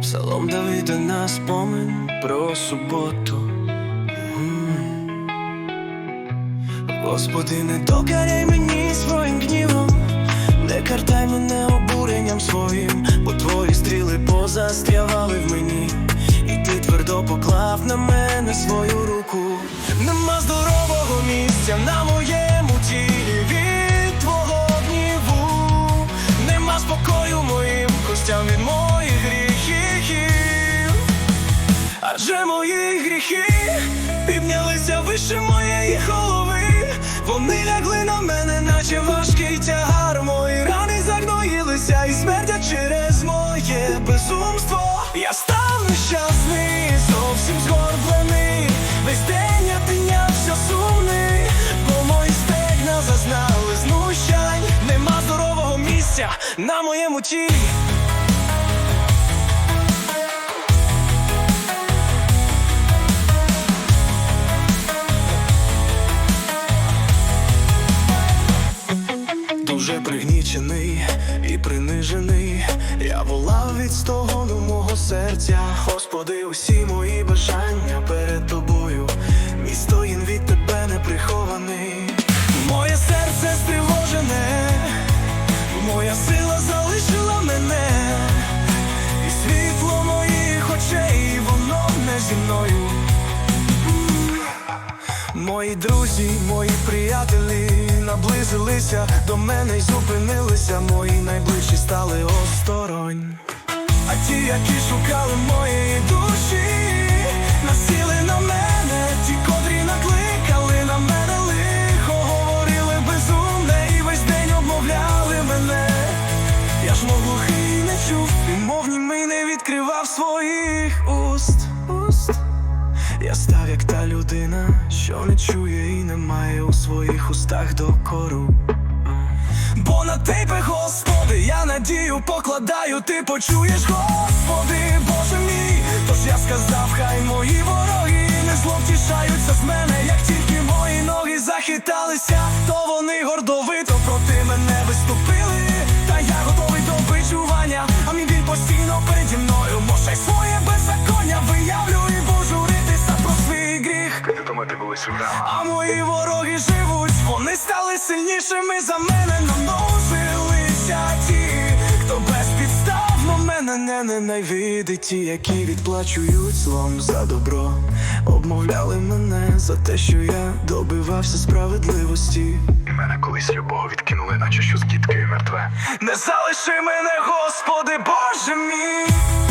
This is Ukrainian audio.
Псалом Давида на спомин про суботу. Господи, не докаряй мені своїм гнівом, не картай мене обуренням своїм, бо твої стріли позастрявали в мені, і ти твердо поклав на мене свою руку. Нема здорового місця на моєму тілі від твого гніву, нема спокою моїм костям від моїх Адже мої гріхи піднялися вище моєї голови. Вони лягли на мене, наче важкий тягар. Мої рани загноїлися і смертять через моє безумство. Я став нещасний, зовсім згорблений. Весь день я піднявся сумний, бо мої стегна зазнали знущань. Нема здорового місця на моєму тілі. Дуже пригнічений і принижений. Я волав від стогону мого серця. Господи, усі мої бажання перед тобою. Мій стоїн від тебе не прихований. Моє серце стривожене, моя сила залишила мене, і світло моїх очей, воно не зі мною. Мої друзі, мої приятелі наблизилися до мене й зупинилися. Мої найближчі стали осторонь. А ті, які шукали моєї душі, насіли на мене, ті, котрі накликали на мене лихо, говорили безумне і весь день обмовляли мене. Я ж мов глухий не чув, і мов німий не відкривав своїх уст. Я став як та людина, що не чує і не має у своїх устах докору. Бо на тебе, Господи, я надію покладаю, ти почуєш, Господи, Боже мій. Тож я сказав, хай мої вороги не зловтішаються з мене, як тільки мої ноги захиталися, то вони сюди. А мої вороги живуть, вони стали сильнішими за мене, намножилися ті, хто безпідставно мене не ненавидить, ті, які відплачують злом за добро, обмовляли мене за те, що я добивався справедливості. І мене колись любого відкинули, наче що з дітки мертве. Не залиши мене, Господи, Боже мій.